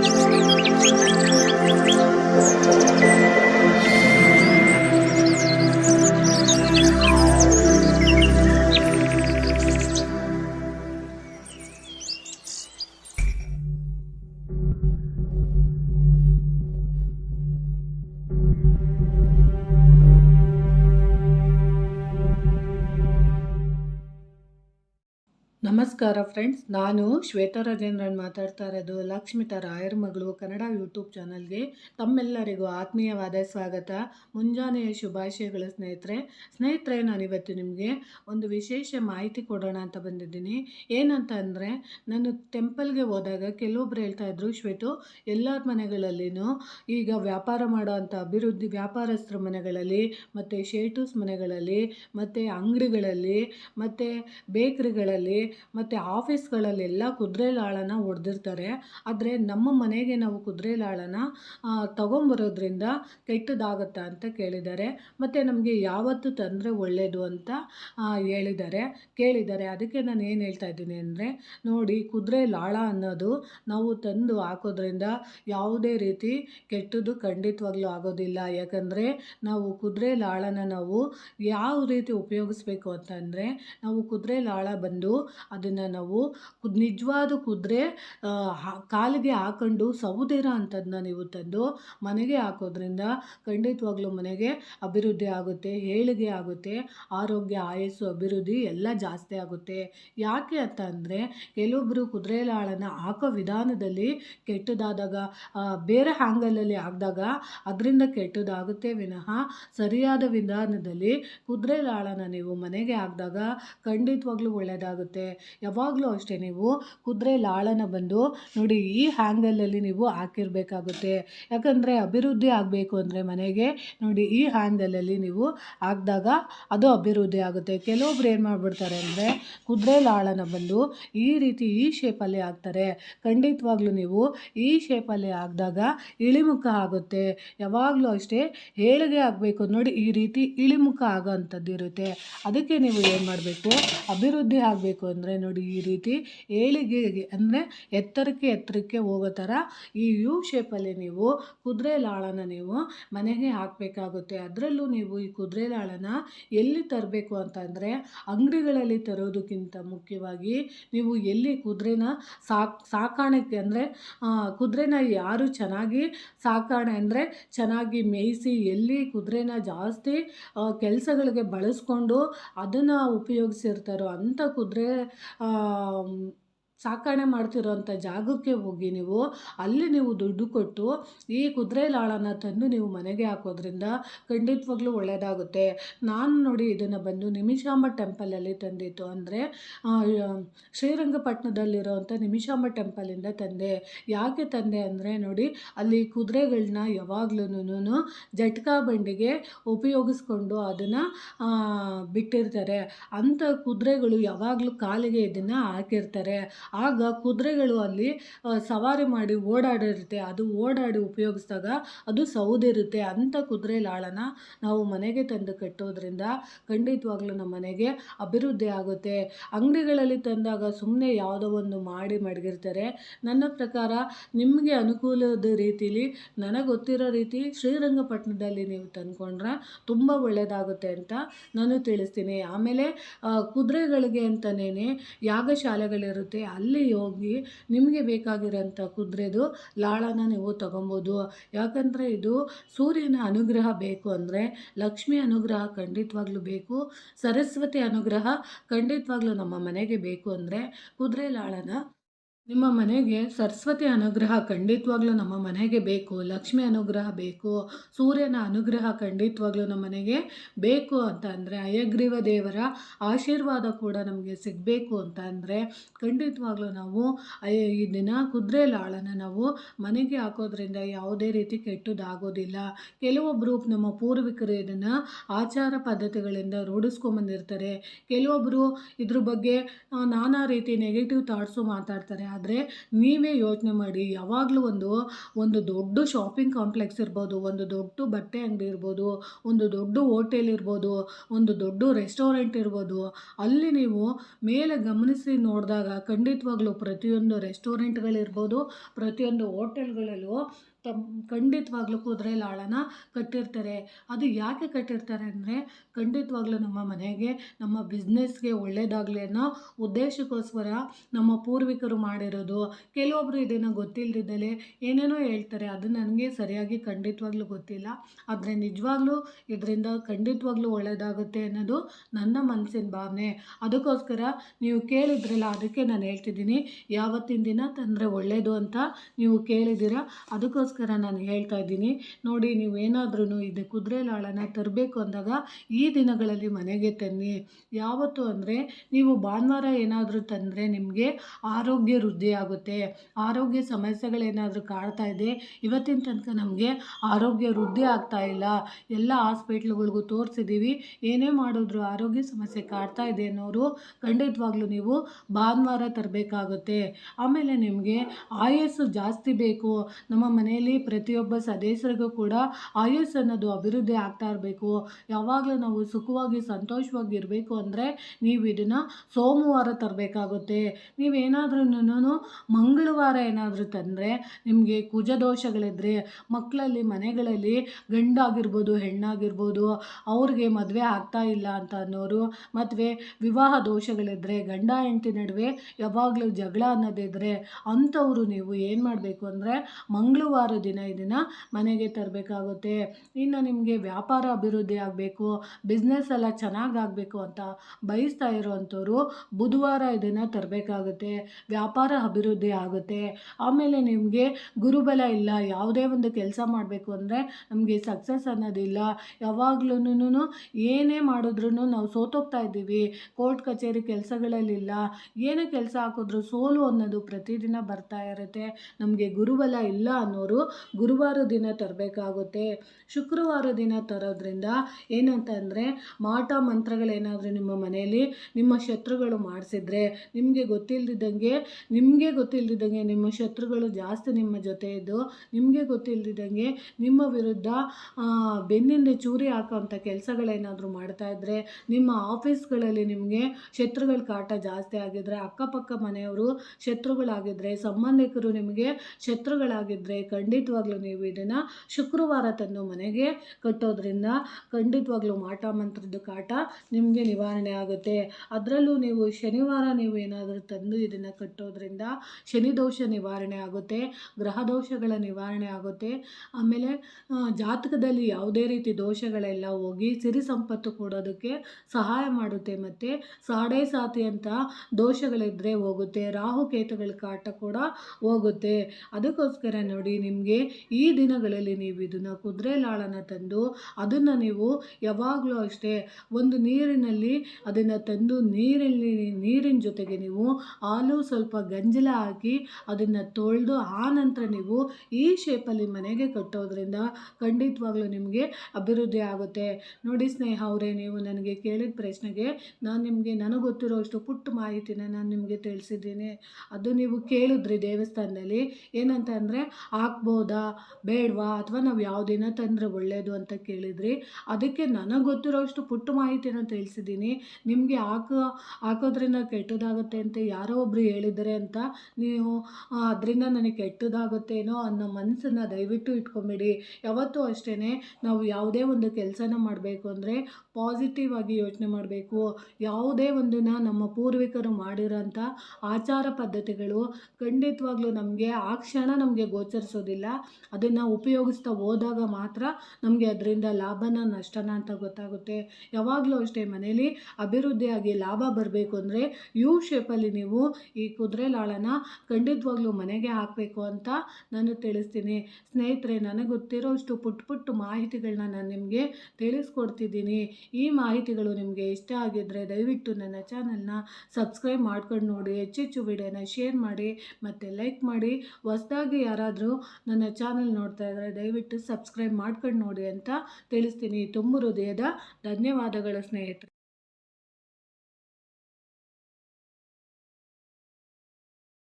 Música ನಮಸ್ಕಾರ ಫ್ರೆಂಡ್ಸ್, ನಾನು ಶ್ವೇತಾ ರಾಜೇಂದ್ರನ್ ಮಾತಾಡ್ತಾ ಇರೋದು ಲಕ್ಷ್ಮಿತಾ ರಾಯರ್ ಮಗಳು ಕನ್ನಡ ಯೂಟ್ಯೂಬ್ ಚಾನಲ್ಗೆ. ತಮ್ಮೆಲ್ಲರಿಗೂ ಆತ್ಮೀಯವಾದ ಸ್ವಾಗತ, ಮುಂಜಾನೆಯ ಶುಭಾಶಯಗಳು ಸ್ನೇಹಿತರೆ. ಸ್ನೇಹಿತರೆ, ನಾನಿವತ್ತು ನಿಮಗೆ ಒಂದು ವಿಶೇಷ ಮಾಹಿತಿ ಕೊಡೋಣ ಅಂತ ಬಂದಿದ್ದೀನಿ. ಏನಂತ ಅಂದರೆ, ನಾನು ಟೆಂಪಲ್ಗೆ ಹೋದಾಗ ಕೆಲವೊಬ್ರು ಹೇಳ್ತಾ ಇದ್ರು, ಶ್ವೇತು, ಎಲ್ಲರ ಮನೆಗಳಲ್ಲಿನೂ ಈಗ ವ್ಯಾಪಾರ ಮಾಡೋ ಅಂಥ ಅಭಿವೃದ್ಧಿ, ವ್ಯಾಪಾರಸ್ಥರ ಮನೆಗಳಲ್ಲಿ, ಮತ್ತು ಶೇಟೂಸ್ ಮನೆಗಳಲ್ಲಿ, ಮತ್ತು ಅಂಗಡಿಗಳಲ್ಲಿ, ಮತ್ತು ಬೇಕ್ರಿಗಳಲ್ಲಿ ಮತ್ತು ಆಫೀಸ್ಗಳಲ್ಲೆಲ್ಲ ಕುದುರೆ ಲಾಳನ ಹೊಡೆದಿರ್ತಾರೆ ಆದರೆ ನಮ್ಮ ಮನೆಗೆ ನಾವು ಕುದುರೆ ಲಾಳನ ತಗೊಂಬರೋದ್ರಿಂದ ಕೆಟ್ಟದಾಗತ್ತಾ ಅಂತ ಕೇಳಿದ್ದಾರೆ. ಮತ್ತು ನಮಗೆ ಯಾವತ್ತು ತಂದರೆ ಒಳ್ಳೆಯದು ಅಂತ ಹೇಳಿದ್ದಾರೆ. ಕೇಳಿದ್ದಾರೆ. ಅದಕ್ಕೆ ನಾನು ಏನು ಹೇಳ್ತಾ ಇದ್ದೀನಿ ಅಂದರೆ, ನೋಡಿ ಕುದುರೆ ಲಾಳ ಅನ್ನೋದು ನಾವು ತಂದು ಹಾಕೋದ್ರಿಂದ ಯಾವುದೇ ರೀತಿ ಕೆಟ್ಟದ್ದು ಖಂಡಿತವಾಗ್ಲೂ ಆಗೋದಿಲ್ಲ. ಯಾಕಂದರೆ ನಾವು ಕುದುರೆ ಲಾಳನ ನಾವು ಯಾವ ರೀತಿ ಉಪಯೋಗಿಸ್ಬೇಕು ಅಂತಂದರೆ ನಾವು ಕುದುರೆ ಲಾಳ ಬಂದು ಅದನ್ನು ನಾವು ನಿಜವಾದ ಕುದುರೆ ಕಾಲಿಗೆ ಹಾಕೊಂಡು ಸೌದೆರ ಅಂಥದ್ದನ್ನ ನೀವು ತಂದು ಮನೆಗೆ ಹಾಕೋದ್ರಿಂದ ಖಂಡಿತವಾಗ್ಲೂ ಮನೆಗೆ ಅಭಿವೃದ್ಧಿ ಆಗುತ್ತೆ, ಏಳಿಗೆ ಆಗುತ್ತೆ, ಆರೋಗ್ಯ, ಆಯಸ್ಸು, ಅಭಿವೃದ್ಧಿ ಎಲ್ಲ ಜಾಸ್ತಿ ಆಗುತ್ತೆ. ಯಾಕೆ ಅಂತ ಅಂದರೆ ಕೆಲವೊಬ್ಬರು ಕುದುರೆ ಲಾಳನ ಹಾಕೋ ವಿಧಾನದಲ್ಲಿ ಕೆಟ್ಟದಾದಾಗ ಬೇರೆ ಹ್ಯಾಂಗಲಲ್ಲಿ ಹಾಕಿದಾಗ ಅದರಿಂದ ಕೆಟ್ಟದಾಗುತ್ತೆ ವಿನಃ ಸರಿಯಾದ ವಿಧಾನದಲ್ಲಿ ಕುದುರೆ ಲಾಳನ ನೀವು ಮನೆಗೆ ಹಾಕಿದಾಗ ಖಂಡಿತವಾಗ್ಲೂ ಒಳ್ಳೆಯದಾಗುತ್ತೆ ಯಾವಾಗಲೂ ಅಷ್ಟೇ ನೀವು ಕುದುರೆ ಲಾಳನ ಬಂದು ನೋಡಿ ಈ ಹ್ಯಾಂಗಲಲ್ಲಿ ನೀವು ಹಾಕಿರಬೇಕಾಗುತ್ತೆ. ಯಾಕಂದರೆ ಅಭಿವೃದ್ಧಿ ಆಗಬೇಕು ಅಂದರೆ ಮನೆಗೆ ನೋಡಿ ಈ ಹ್ಯಾಂಗಲಲ್ಲಿ ನೀವು ಹಾಕಿದಾಗ ಅದು ಅಭಿವೃದ್ಧಿ ಆಗುತ್ತೆ. ಕೆಲವೊಬ್ರು ಏನು ಮಾಡಿಬಿಡ್ತಾರೆ ಅಂದರೆ ಕುದುರೆ ಲಾಳನ ಬಂದು ಈ ರೀತಿ ಈ ಶೇಪಲ್ಲಿ ಹಾಕ್ತಾರೆ. ಖಂಡಿತವಾಗ್ಲೂ ನೀವು ಈ ಶೇಪಲ್ಲಿ ಹಾಕಿದಾಗ ಇಳಿಮುಖ ಆಗುತ್ತೆ. ಯಾವಾಗಲೂ ಅಷ್ಟೇ ಏಳಿಗೆ ಆಗಬೇಕು ನೋಡಿ ಈ ರೀತಿ ಇಳಿಮುಖ ಆಗೋ ಅಂಥದ್ದು ಇರುತ್ತೆ ಅದಕ್ಕೆ ನೀವು ಏನು ಮಾಡಬೇಕು? ಅಭಿವೃದ್ಧಿ ಆಗಬೇಕು ಅಂದರೆ ನೋಡಿ ಈ ರೀತಿ ಏಳಿಗೆಗೆ ಅಂದರೆ ಎತ್ತರಕ್ಕೆ ಎತ್ತರಕ್ಕೆ ಹೋಗೋ ಥರ ಈ ಯು ಶೇಪಲ್ಲಿ ನೀವು ಕುದುರೆ ಲಾಳನ ನೀವು ಮನೆಗೆ ಹಾಕಬೇಕಾಗುತ್ತೆ. ಅದರಲ್ಲೂ ನೀವು ಈ ಕುದುರೆ ಲಾಳನ ಎಲ್ಲಿ ತರಬೇಕು ಅಂತಂದರೆ ಅಂಗಡಿಗಳಲ್ಲಿ ತರೋದಕ್ಕಿಂತ ಮುಖ್ಯವಾಗಿ ನೀವು ಎಲ್ಲಿ ಕುದುರೆನ ಸಾಕ್, ಸಾಕಾಣಿಕೆ ಅಂದರೆ ಕುದುರೆನ ಯಾರು ಚೆನ್ನಾಗಿ ಸಾಕಾಣೆ ಅಂದರೆ ಚೆನ್ನಾಗಿ ಮೇಯಿಸಿ ಎಲ್ಲಿ ಕುದುರೆನ ಜಾಸ್ತಿ ಕೆಲಸಗಳಿಗೆ ಬಳಸ್ಕೊಂಡು ಅದನ್ನು ಉಪಯೋಗಿಸಿರ್ತಾರೋ ಅಂಥ ಕುದುರೆ um, ಸಾಕಣೆ ಮಾಡ್ತಿರೋಂಥ ಜಾಗಕ್ಕೆ ಹೋಗಿ ನೀವು ಅಲ್ಲಿ ನೀವು ದುಡ್ಡು ಕೊಟ್ಟು ಈ ಕುದುರೆ ಲಾಳನ ತಂದು ನೀವು ಮನೆಗೆ ಹಾಕೋದ್ರಿಂದ ಖಂಡಿತವಾಗ್ಲೂ ಒಳ್ಳೆಯದಾಗುತ್ತೆ ನಾನು ನೋಡಿ ಇದನ್ನು ಬಂದು ನಿಮಿಷಾಂಬ ಟೆಂಪಲಲ್ಲಿ ತಂದಿತ್ತು ಅಂದರೆ ಶ್ರೀರಂಗಪಟ್ಟಣದಲ್ಲಿರೋವಂಥ ನಿಮಿಷಾಂಬ ಟೆಂಪಲಿಂದ ತಂದೆ. ಯಾಕೆ ತಂದೆ ಅಂದರೆ ನೋಡಿ, ಅಲ್ಲಿ ಕುದುರೆಗಳನ್ನ ಯಾವಾಗ್ಲೂ ಜಟ್ಕಾ ಬಂಡಿಗೆ ಉಪಯೋಗಿಸ್ಕೊಂಡು ಅದನ್ನು ಬಿಟ್ಟಿರ್ತಾರೆ. ಅಂಥ ಕುದುರೆಗಳು ಯಾವಾಗಲೂ ಕಾಲಿಗೆ ಇದನ್ನು ಹಾಕಿರ್ತಾರೆ. ಆಗ ಕುದುರೆಗಳು ಅಲ್ಲಿ ಸವಾರಿ ಮಾಡಿ ಓಡಾಡಿರುತ್ತೆ. ಅದು ಓಡಾಡಿ ಉಪಯೋಗಿಸಿದಾಗ ಅದು ಸೌದಿರುತ್ತೆ ಅಂಥ ಕುದುರೆ ಲಾಳನ ನಾವು ಮನೆಗೆ ತಂದು ಕಟ್ಟೋದ್ರಿಂದ ಖಂಡಿತವಾಗ್ಲೂ ನಮ್ಮ ಮನೆಗೆ ಅಭಿವೃದ್ಧಿ ಆಗುತ್ತೆ. ಅಂಗಡಿಗಳಲ್ಲಿ ತಂದಾಗ ಸುಮ್ಮನೆ ಯಾವುದೋ ಒಂದು ಮಾಡಿ ಮಡಗಿರ್ತಾರೆ. ನನ್ನ ಪ್ರಕಾರ ನಿಮಗೆ ಅನುಕೂಲದ ರೀತಿಲಿ, ನನಗೆ ಗೊತ್ತಿರೋ ರೀತಿ ಶ್ರೀರಂಗಪಟ್ಟಣದಲ್ಲಿ ನೀವು ತಂದ್ಕೊಂಡ್ರೆ ತುಂಬ ಒಳ್ಳೆಯದಾಗುತ್ತೆ ಅಂತ ನಾನು ತಿಳಿಸ್ತೀನಿ. ಆಮೇಲೆ ಕುದುರೆಗಳಿಗೆ ಅಂತಲೇ ಯಾಗಶಾಲೆಗಳಿರುತ್ತೆ ಅಲ್ಲಿ ಹೋಗಿ ನಿಮಗೆ ಬೇಕಾಗಿರೋಂಥ ಕುದುರೆದು ಲಾಳನ ನೀವು ತಗೊಬೋದು. ಯಾಕಂದರೆ ಇದು ಸೂರ್ಯನ ಅನುಗ್ರಹ ಬೇಕು ಅಂದರೆ ಲಕ್ಷ್ಮಿ ಅನುಗ್ರಹ ಖಂಡಿತವಾಗ್ಲೂ ಬೇಕು. ಸರಸ್ವತಿ ಅನುಗ್ರಹ ಖಂಡಿತವಾಗ್ಲೂ ನಮ್ಮ ಮನೆಗೆ ಬೇಕು ಅಂದರೆ ಕುದುರೆ ಲಾಳನ ನಿಮ್ಮ ಮನೆಗೆ ಸರಸ್ವತಿ ಅನುಗ್ರಹ ಖಂಡಿತವಾಗ್ಲೂ ನಮ್ಮ ಮನೆಗೆ ಬೇಕು, ಲಕ್ಷ್ಮಿ ಅನುಗ್ರಹ ಬೇಕು, ಸೂರ್ಯನ ಅನುಗ್ರಹ ಖಂಡಿತವಾಗ್ಲೂ ನಮ್ಮ ಮನೆಗೆ ಬೇಕು ಅಂತ ಅಂದರೆ, ಅಯಗ್ರೀವ ದೇವರ ಆಶೀರ್ವಾದ ಕೂಡ ನಮಗೆ ಸಿಗಬೇಕು ಅಂತ ಅಂದರೆ, ಖಂಡಿತವಾಗ್ಲೂ ನಾವು ಈ ದಿನ ಕುದುರೆ ಲಾಳನ ನಾವು ಮನೆಗೆ ಹಾಕೋದ್ರಿಂದ ಯಾವುದೇ ರೀತಿ ಕೆಟ್ಟದಾಗೋದಿಲ್ಲ. ಕೆಲವೊಬ್ಬರು ನಮ್ಮ ಪೂರ್ವಿಕರು ಇದನ್ನು ಆಚಾರ ಪದ್ಧತಿಗಳಿಂದ ರೂಢಿಸ್ಕೊಂಬಂದಿರ್ತಾರೆ ಕೆಲವೊಬ್ಬರು ಇದ್ರ ಬಗ್ಗೆ ನಾನಾ ರೀತಿ ನೆಗೆಟಿವ್ ಥಾಟ್ಸು ಮಾತಾಡ್ತಾರೆ. ಆದರೆ ನೀವೇ ಯೋಚನೆ ಮಾಡಿ. ಯಾವಾಗಲೂ ಒಂದು ಒಂದು ದೊಡ್ಡ ಶಾಪಿಂಗ್ ಕಾಂಪ್ಲೆಕ್ಸ್ ಇರ್ಬೋದು, ಒಂದು ದೊಡ್ಡ ಬಟ್ಟೆ ಅಂಗಡಿ ಇರ್ಬೋದು, ಒಂದು ದೊಡ್ಡ ಹೋಟೆಲ್ ಇರ್ಬೋದು, ಒಂದು ದೊಡ್ಡ ರೆಸ್ಟೋರೆಂಟ್ ಇರ್ಬೋದು, ಅಲ್ಲಿ ನೀವು ಮೇಲೆ ಗಮನಿಸಿ ನೋಡಿದಾಗ ಖಂಡಿತವಾಗ್ಲೂ ಪ್ರತಿಯೊಂದು ರೆಸ್ಟೋರೆಂಟ್ಗಳಿರ್ಬೋದು ಪ್ರತಿಯೊಂದು ಹೋಟೆಲ್ಗಳಲ್ಲೂ ತಮ್ಮ ಖಂಡಿತವಾಗ್ಲೂ ಕುದುರೆ ಲಾಳನ ಕಟ್ಟಿರ್ತಾರೆ. ಅದು ಯಾಕೆ ಕಟ್ಟಿರ್ತಾರೆ ಅಂದರೆ ಖಂಡಿತವಾಗ್ಲೂ ನಮ್ಮ ಮನೆಗೆ, ನಮ್ಮ ಬಿಸ್ನೆಸ್ಗೆ ಒಳ್ಳೆಯದಾಗಲಿ ಅನ್ನೋ ಉದ್ದೇಶಕ್ಕೋಸ್ಕರ ನಮ್ಮ ಪೂರ್ವಿಕರು ಮಾಡಿರೋದು. ಕೆಲವೊಬ್ಬರು ಇದನ್ನು ಗೊತ್ತಿಲ್ಲದಿದ್ದಲ್ಲಿ ಏನೇನೋ ಹೇಳ್ತಾರೆ. ಅದು ನನಗೆ ಸರಿಯಾಗಿ ಖಂಡಿತವಾಗ್ಲೂ ಗೊತ್ತಿಲ್ಲ. ಆದರೆ ನಿಜವಾಗ್ಲೂ ಇದರಿಂದ ಖಂಡಿತವಾಗ್ಲೂ ಒಳ್ಳೆಯದಾಗುತ್ತೆ ಅನ್ನೋದು ನನ್ನ ಮನಸ್ಸಿನ ಭಾವನೆ. ಅದಕ್ಕೋಸ್ಕರ ನೀವು ಕೇಳಿದ್ರಲ್ಲ, ಅದಕ್ಕೆ ನಾನು ಹೇಳ್ತಿದ್ದೀನಿ. ಯಾವತ್ತಿನ ದಿನ ತಂದರೆ ಒಳ್ಳೆಯದು ಅಂತ ನೀವು ಕೇಳಿದ್ದೀರಾ? ಅದಕ್ಕೋಸ್ಕರ ನಾನು ಹೇಳ್ತಾ ಇದ್ದೀನಿ, ನೋಡಿ ನೀವು ಏನಾದ್ರೂ ಇದು ಕುದುರೆ ಲಾಳನ ತರಬೇಕು ಅಂದಾಗ ಈ ದಿನಗಳಲ್ಲಿ ಮನೆಗೆ ತನ್ನಿ. ಯಾವತ್ತು ಅಂದರೆ ನೀವು ಭಾನುವಾರ ಏನಾದರೂ ತಂದರೆ ನಿಮಗೆ ಆರೋಗ್ಯ ವೃದ್ಧಿ ಆಗುತ್ತೆ. ಆರೋಗ್ಯ ಸಮಸ್ಯೆಗಳೇನಾದರೂ ಕಾಡ್ತಾ ಇದೆ, ಇವತ್ತಿನ ತನಕ ನಮಗೆ ಆರೋಗ್ಯ ವೃದ್ಧಿ ಆಗ್ತಾ ಇಲ್ಲ. ಎಲ್ಲ ಹಾಸ್ಪಿಟ್ಲ್ಗಳಿಗೂ ತೋರಿಸಿದ್ದೀವಿ ಏನೇ ಮಾಡಿದ್ರು ಆರೋಗ್ಯ ಸಮಸ್ಯೆ ಕಾಡ್ತಾ ಇದೆ ಅನ್ನೋರು ಖಂಡಿತವಾಗ್ಲೂ ನೀವು ಭಾನುವಾರ ತರಬೇಕಾಗುತ್ತೆ. ಆಮೇಲೆ ನಿಮಗೆ ಆಯಸ್ಸು ಜಾಸ್ತಿ ಬೇಕು. ನಮ್ಮ ಮನೆಯಲ್ಲಿ ಪ್ರತಿಯೊಬ್ಬ ಸದಸ್ಯರಿಗೂ ಕೂಡ ಆಯಸ್ಸು ಅನ್ನೋದು ಅಭಿವೃದ್ಧಿ ಆಗ್ತಾ ಇರಬೇಕು. ಯಾವಾಗಲೂ ನಾವು ಸುಖವಾಗಿ ಸಂತೋಷವಾಗಿ ಇರಬೇಕು ಅಂದರೆ ನೀವು ಇದನ್ನು ಸೋಮವಾರ ತರಬೇಕಾಗುತ್ತೆ. ನೀವೇನಾದ್ರೂ ಮಂಗಳವಾರ ಏನಾದರೂ ತಂದರೆ ನಿಮಗೆ ಕುಜದೋಷಗಳಿದ್ರೆ ಮಕ್ಕಳಲ್ಲಿ ಮನೆಗಳಲ್ಲಿ ಗಂಡಾಗಿರ್ಬೋದು, ಹೆಣ್ಣಾಗಿರ್ಬೋದು, ಅವ್ರಿಗೆ ಮದುವೆ ಆಗ್ತಾ ಇಲ್ಲ ಅಂತ ಅನ್ನೋರು, ಮದುವೆ ವಿವಾಹ ದೋಷಗಳಿದ್ದರೆ ಗಂಡ ಹೆಂಡತಿ ನಡುವೆ ಯಾವಾಗಲೂ ಜಗಳ ಅನ್ನೋದಿದ್ರೆ ಅಂಥವ್ರು ನೀವು ಏನು ಮಾಡಬೇಕು ಅಂದರೆ ಮಂಗಳವಾರ ದಿನ ಇದನ್ನು ಮನೆಗೆ ತರಬೇಕಾಗುತ್ತೆ. ಇನ್ನು ನಿಮಗೆ ವ್ಯಾಪಾರ ಅಭಿವೃದ್ಧಿ ಆಗಬೇಕು ಬಿಸ್ನೆಸ್ ಎಲ್ಲ ಚೆನ್ನಾಗಿ ಆಗಬೇಕು ಅಂತ ಬಯಸ್ತಾ ಇರೋವಂಥವ್ರು ಬುಧವಾರ ಇದನ್ನು ತರಬೇಕಾಗುತ್ತೆ. ವ್ಯಾಪಾರ ಅಭಿವೃದ್ಧಿ ಆಗುತ್ತೆ. ಆಮೇಲೆ ನಿಮಗೆ ಗುರುಬಲ ಇಲ್ಲ, ಯಾವುದೇ ಒಂದು ಕೆಲಸ ಮಾಡಬೇಕು ಅಂದರೆ ನಮಗೆ ಸಕ್ಸಸ್ ಅನ್ನೋದಿಲ್ಲ. ಯಾವಾಗ್ಲೂ ಏನೇ ಮಾಡಿದ್ರೂ ನಾವು ಸೋತೋಗ್ತಾ ಇದ್ದೀವಿ. ಕೋರ್ಟ್ ಕಚೇರಿ ಕೆಲಸಗಳಲ್ಲಿಲ್ಲ. ಏನೇ ಕೆಲಸ ಹಾಕಿದ್ರು ಸೋಲು ಅನ್ನೋದು ಪ್ರತಿದಿನ ಬರ್ತಾ ಇರುತ್ತೆ. ನಮಗೆ ಗುರುಬಲ ಇಲ್ಲ ಅನ್ನೋರು ಗುರುವಾರ ದಿನ ತರಬೇಕಾಗುತ್ತೆ. ಶುಕ್ರವಾರ ದಿನ ತರೋದ್ರಿಂದ ಏನಂತಂದರೆ ಮಾಟ ಮಂತ್ರಗಳೇನಾದರೂ ನಿಮ್ಮ ಮನೆಯಲ್ಲಿ ನಿಮ್ಮ ಶತ್ರುಗಳು ಮಾಡಿಸಿದ್ರೆ ನಿಮಗೆ ಗೊತ್ತಿಲ್ಲದಿದ್ದಂಗೆ ನಿಮಗೆ ಗೊತ್ತಿಲ್ಲದಿದ್ದಂಗೆ ನಿಮ್ಮ ಶತ್ರುಗಳು ಜಾಸ್ತಿ ನಿಮ್ಮ ಜೊತೆ ಇದ್ದು ನಿಮಗೆ ಗೊತ್ತಿಲ್ಲದಿದ್ದಂಗೆ ನಿಮ್ಮ ವಿರುದ್ಧ ಬೆನ್ನಿಂದ ಚೂರಿ ಹಾಕೋವಂಥ ಕೆಲಸಗಳೇನಾದರೂ ಮಾಡ್ತಾಯಿದ್ರೆ ನಿಮ್ಮ ಆಫೀಸ್ಗಳಲ್ಲಿ ನಿಮಗೆ ಶತ್ರುಗಳ ಕಾಟ ಜಾಸ್ತಿ ಆಗಿದ್ರೆ, ಅಕ್ಕಪಕ್ಕ ಮನೆಯವರು ಶತ್ರುಗಳಾಗಿದ್ದರೆ ಸಂಬಂಧಿಕರು ನಿಮಗೆ ಶತ್ರುಗಳಾಗಿದ್ದರೆ ಖಂಡಿತವಾಗ್ಲೂ ನೀವು ಇದನ್ನು ಶುಕ್ರವಾರ ತಂದು ಮನೆಗೆ ಕಟ್ಟೋದ್ರಿಂದ ಖಂಡಿತವಾಗ್ಲೂ ಮಾಟ ಮಂತ್ರದ ಕಾಟ ನಿಮಗೆ ನಿವಾರಣೆ ಆಗುತ್ತೆ. ಅದರಲ್ಲೂ ನೀವು ಶನಿವಾರ ನೀವು ಏನಾದರೂ ತಂದು ಇದನ್ನು ಕಟ್ಟೋದ್ರಿಂದ ಶನಿ ದೋಷ ನಿವಾರಣೆ ಆಗುತ್ತೆ, ಗ್ರಹ ದೋಷಗಳ ನಿವಾರಣೆ ಆಗುತ್ತೆ. ಆಮೇಲೆ ಜಾತಕದಲ್ಲಿ ಯಾವುದೇ ರೀತಿ ದೋಷಗಳೆಲ್ಲ ಹೋಗಿ ಸಿರಿ ಸಂಪತ್ತು ಕೊಡೋದಕ್ಕೆ ಸಹಾಯ ಮಾಡುತ್ತೆ ಮತ್ತು ಸಾಡೆ ಸಾತಿ ಅಂತ ದೋಷಗಳಿದ್ದರೆ ಹೋಗುತ್ತೆ ರಾಹುಕೇತುಗಳ ಕಾಟ ಕೂಡ ಹೋಗುತ್ತೆ. ಅದಕ್ಕೋಸ್ಕರ ನೋಡಿ ನಿಮಗೆ ಈ ದಿನಗಳಲ್ಲಿ ನೀವು ಇದನ್ನು ಕುದುರೆ ಲಾಳನ ತಂದು ಅದನ್ನು ನೀವು ಯಾವಾಗಲೂ ಅಷ್ಟೇ ಒಂದು ನೀರಿನಲ್ಲಿ ಅದನ್ನು ತಂದು ನೀರಲ್ಲಿ ನೀರಿನ ಜೊತೆಗೆ ನೀವು ಹಾಲು ಸ್ವಲ್ಪ ಗಂಜಲ ಹಾಕಿ ಅದನ್ನು ತೊಳೆದು ಆ ನಂತರ ನೀವು ಈ ಶೇಪಲ್ಲಿ ಮನೆಗೆ ಕಟ್ಟೋದ್ರಿಂದ ಖಂಡಿತವಾಗ್ಲೂ ನಿಮಗೆ ಅಭಿವೃದ್ಧಿ ಆಗುತ್ತೆ. ನೋಡಿ ಸ್ನೇಹ ಅವರೇ, ನೀವು ನನಗೆ ಕೇಳಿದ ಪ್ರಶ್ನೆಗೆ ನಾನು ನಿಮಗೆ ನನಗೆ ಗೊತ್ತಿರೋ ಅಷ್ಟು ಪುಟ್ಟ ಮಾಹಿತಿನ ನಾನು ನಿಮಗೆ ತಿಳಿಸಿದ್ದೀನಿ. ಅದು ನೀವು ಕೇಳಿದ್ರಿ ದೇವಸ್ಥಾನದಲ್ಲಿ. ಏನಂತ ಅಂದರೆ ಬೇಡವಾ, ಅಥವಾ ನಾವು ಯಾವುದಿನ ತಂದರೆ ಒಳ್ಳೆಯದು ಅಂತ ಕೇಳಿದ್ರಿ. ಅದಕ್ಕೆ ನನಗೆ ಗೊತ್ತಿರೋಷ್ಟು ಪುಟ್ಟ ಮಾಹಿತಿನ ತಿಳಿಸಿದ್ದೀನಿ. ನಿಮಗೆ ಹಾಕೋ, ಹಾಕೋದ್ರಿಂದ ಕೆಟ್ಟದಾಗುತ್ತೆ ಅಂತ ಯಾರೋ ಒಬ್ಬರು ಹೇಳಿದರೆ ಅಂತ ನೀವು ಅದರಿಂದ ನನಗೆ ಕೆಟ್ಟದಾಗುತ್ತೇನೋ ಅನ್ನೋ ಮನಸ್ಸನ್ನು ದಯವಿಟ್ಟು ಇಟ್ಕೊಂಬಿಡಿ. ಯಾವತ್ತೂ ಅಷ್ಟೇ ನಾವು ಯಾವುದೇ ಒಂದು ಕೆಲಸನ ಮಾಡಬೇಕು ಅಂದರೆ ಪಾಸಿಟಿವ್ ಆಗಿ ಯೋಚನೆ ಮಾಡಬೇಕು. ಯಾವುದೇ ಒಂದನ್ನು ನಮ್ಮ ಪೂರ್ವಿಕರು ಮಾಡಿರೋಂಥ ಆಚಾರ ಪದ್ಧತಿಗಳು ಖಂಡಿತವಾಗ್ಲೂ ನಮಗೆ ಆ ಕ್ಷಣ ನಮಗೆ ಗೋಚರಿಸೋದಿಲ್ಲ. ಅದನ್ನು ಉಪಯೋಗಿಸ್ತಾ ಹೋದಾಗ ಮಾತ್ರ ನಮಗೆ ಅದರಿಂದ ಲಾಭನ ನಷ್ಟನ ಅಂತ ಗೊತ್ತಾಗುತ್ತೆ. ಯಾವಾಗಲೂ ಅಷ್ಟೇ ಮನೇಲಿ ಅಭಿವೃದ್ಧಿಯಾಗಿ ಲಾಭ ಬರಬೇಕು ಅಂದರೆ ಯು ಶೇಪಲ್ಲಿ ನೀವು ಈ ಕುದುರೆ ಲಾಳನ ಖಂಡಿತವಾಗ್ಲೂ ಮನೆಗೆ ಹಾಕಬೇಕು ಅಂತ ನಾನು ತಿಳಿಸ್ತೀನಿ. ಸ್ನೇಹಿತರೆ, ನನಗೆ ಗೊತ್ತಿರೋಷ್ಟು ಪುಟ್ಟ ಪುಟ್ಟ ಮಾಹಿತಿಗಳನ್ನ ನಾನು ನಿಮಗೆ ತಿಳಿಸ್ಕೊಡ್ತಿದ್ದೀನಿ. ಈ ಮಾಹಿತಿಗಳು ನಿಮಗೆ ಇಷ್ಟ ಆಗಿದ್ದರೆ ದಯವಿಟ್ಟು ನನ್ನ ಚಾನಲ್ನ ಸಬ್ಸ್ಕ್ರೈಬ್ ಮಾಡ್ಕೊಂಡು ನೋಡಿ. ಹೆಚ್ಚೆಚ್ಚು ವಿಡಿಯೋನ ಶೇರ್ ಮಾಡಿ ಮತ್ತು ಲೈಕ್ ಮಾಡಿ. ಹೊಸದಾಗಿ ಯಾರಾದರೂ ನನ್ನ ಚಾನಲ್ ನೋಡ್ತಾ ಇದ್ದರೆ ದಯವಿಟ್ಟು ಸಬ್ಸ್ಕ್ರೈಬ್ ಮಾಡ್ಕೊಂಡು ನೋಡಿ ಅಂತ ತಿಳಿಸ್ತೀನಿ. ತುಂಬು ಹೃದಯದ ಧನ್ಯವಾದಗಳ ಸ್ನೇಹಿತರೆ.